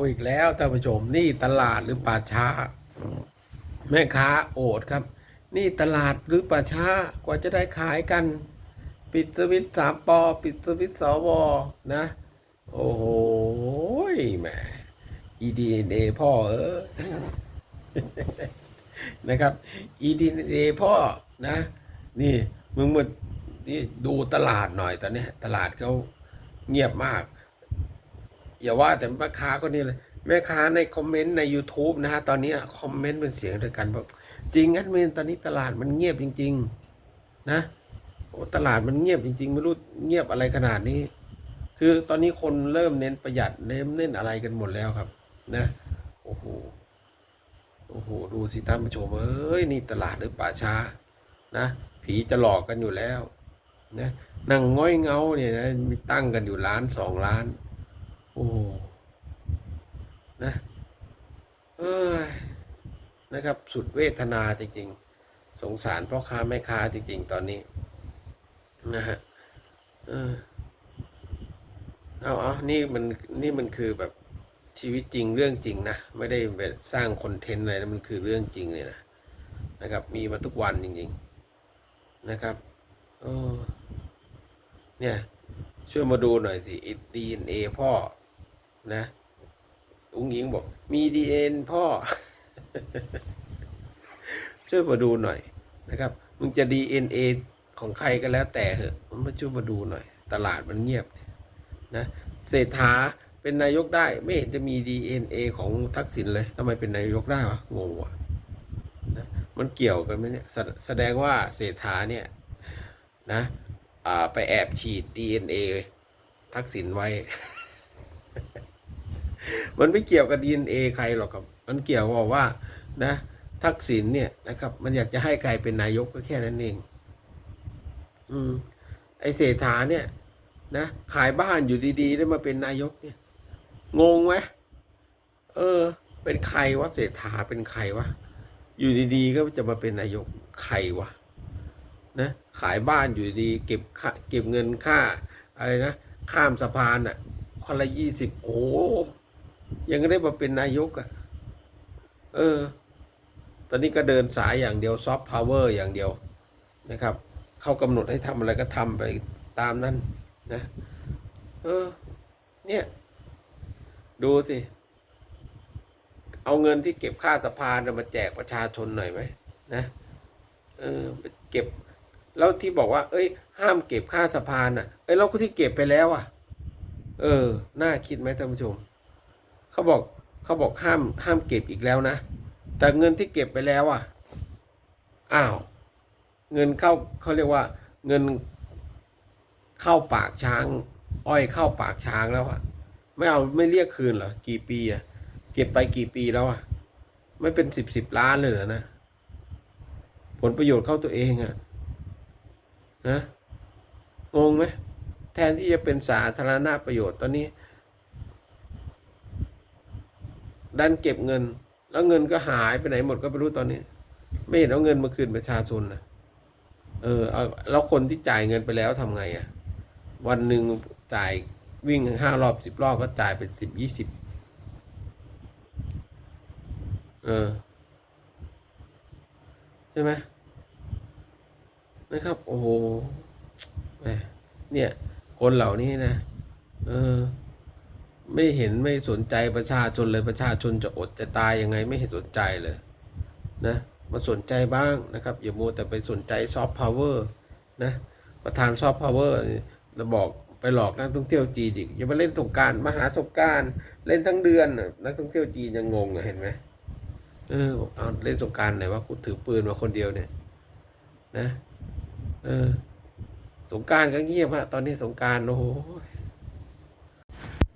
อาอีกแล้วท่านผู้ชมนี่ตลาดหรือป่าช้า แม่ค้าโอดครับ นี่ตลาดหรือป่าช้ากว่าจะได้ขายกัน ปิดสวิตช์สามปอปิดสวิตช์สวนะ โอ้โหแหม EDNA พ่อเออนะครับ EDNA พ่อนะ นี่มึงมานี่ดูตลาดหน่อยตอนนี้ตลาดเขาเงียบมาก อย่าว่าแต่แม่ค้าก็นี่เลยแม่ค้าในคอมเมนต์ใน YouTube นะฮะตอนนี้คอมเมนต์เป็นเสียงเดียวกันบอกจริงงั้นเมนตอนนี้ตลาดมันเงียบจริง ๆ นะโอ้ตลาดมันเงียบจริง ๆ ไม่รู้เงียบอะไรขนาดนี้ คือตอนนี้คนเริ่มเน้นประหยัดเน้นเน้นอะไรกันหมดแล้วครับ นะโอ้โหโอ้โหดูสิท่านผู้ชมเอ้ยนี่ตลาดหรือป่าช้า นะผีจะหลอกกันอยู่แล้วนะนั่งง้อยเงาเนี่ยนะมีตั้งกันอยู่ล้านสองล้าน โอ้ นะเอ้ยนะครับ สุดเวทนาจริง ๆ สงสารพ่อค้าแม่ค้าจริง ๆ ตอนนี้ นะฮะเออเอาเอานี่มัน นี่มันคือแบบชีวิตจริงเรื่องจริงนะ ไม่ได้แบบสร้างคอนเทนต์อะไรนะมันคือเรื่องจริงเลยนะ นะครับ มีมาทุกวันจริง ๆ นะครับเออเนี่ย ช่วยมาดูหน่อยสิดีเอ็นเอพ่อ นะอุ้งยิงบอก มีดีเอ็นพ่อ ช่วยมาดูหน่อยนะครับมึงจะดีเอ็นเอของใครก็แล้วแต่เหอะมันมาช่วยมาดูหน่อย ตลาดมันเงียบนะเศรษฐาเป็นนายกได้ ไม่เห็นจะมีดีเอ็นเอของทักษิณเลยทำไมเป็นนายกได้วะงงวะนะมันเกี่ยวกันไหมเนี่ยแสแสดงว่าเศรษฐาเนี่ยนะอ่าไปแอบฉีด DNA ทักษิณไว้ มันไม่เกี่ยวกับ DNA ใครหรอกครับ มันเกี่ยวกับว่านะทักษิณเนี่ยนะครับ มันอยากจะให้ใครเป็นนายกก็แค่นั้นเอง อืม ไอเศรษฐาเนี่ย นะขายบ้านอยู่ดีๆ ได้มาเป็นนายกเนี่ย งงไหมเออ เป็นใครวะเศรษฐาเป็นใครวะอยู่ดีๆ ก็จะมาเป็นนายกใครวะนะขายบ้านอยู่ดีเก็บค่าเก็บเงินค่าอะไรนะข้ามสะพานอะคนละยี่สิบโอ้ ยังได้มาเป็นนายกอะ เออ ตอนนี้ก็เดินสายอย่างเดียวซอฟต์พาวเวอร์อย่างเดียวนะครับ เขากำหนดให้ทำอะไรก็ทำไปตามนั้นนะ เออ เนี่ย ดูสิ เอาเงินที่เก็บค่าสะพานน่ะมาแจกประชาชนหน่อยไหมนะเออเก็บ แล้วที่บอกว่า เอ้ย ห้ามเก็บค่าสะพานอะ เอ้ยแล้วก็ที่เก็บไปแล้วอะ เออ น่าคิดไหมท่านผู้ชม เขาบอกเขาบอกห้ามห้ามเก็บอีกแล้วนะ แต่เงินที่เก็บไปแล้วอะอ้าว เงินเข้าเขาเรียกว่า เงินเข้าปากช้าง อ้อยเข้าปากช้างแล้วอะ ไม่เอาไม่เรียกคืนเหรอกี่ปีอะเก็บไปกี่ปีแล้วอะ ไม่เป็นสิบสิบล้านเลยเหรอนะผลประโยชน์เข้าตัวเองอะนะงงไหมแทนที่จะเป็นสาธารณประโยชน์ตอนนี้ ดันเก็บเงิน แล้วเงินก็หายไปไหนหมดก็ไม่รู้ตอนนี้ ไม่เห็นเอาเงินมาคืนประชาชนนะเออเอาแล้วคนที่จ่ายเงินไปแล้วทำไงอะวันหนึ่งจ่ายวิ่งห้ารอบสิบรอบก็จ่ายเป็นสิบยี่สิบเออใช่ไหมนะครับ โอ้โหเนี่ย คนเหล่านี้นะ เออ ไม่เห็นไม่สนใจประชาชนเลยประชาชนจะอดจะตายยังไงไม่เห็นสนใจเลยนะมาสนใจบ้างนะครับอย่ามัวแต่ไปสนใจซอฟต์พาวเวอร์นะประธานซอฟต์พาวเวอร์เราบอกไปหลอกนักท่องเที่ยวจีนอีกอย่ามาเล่นสงการมาหาสงการเล่นทั้งเดือนนักท่องเที่ยวจีนยังงงเห็นไหมเออบอกเอาเล่นสงการไหนว่ากูถือปืนมาคนเดียวเนี่ยนะเออสงการก็เงียบอะตอนนี้สงการโอ้โห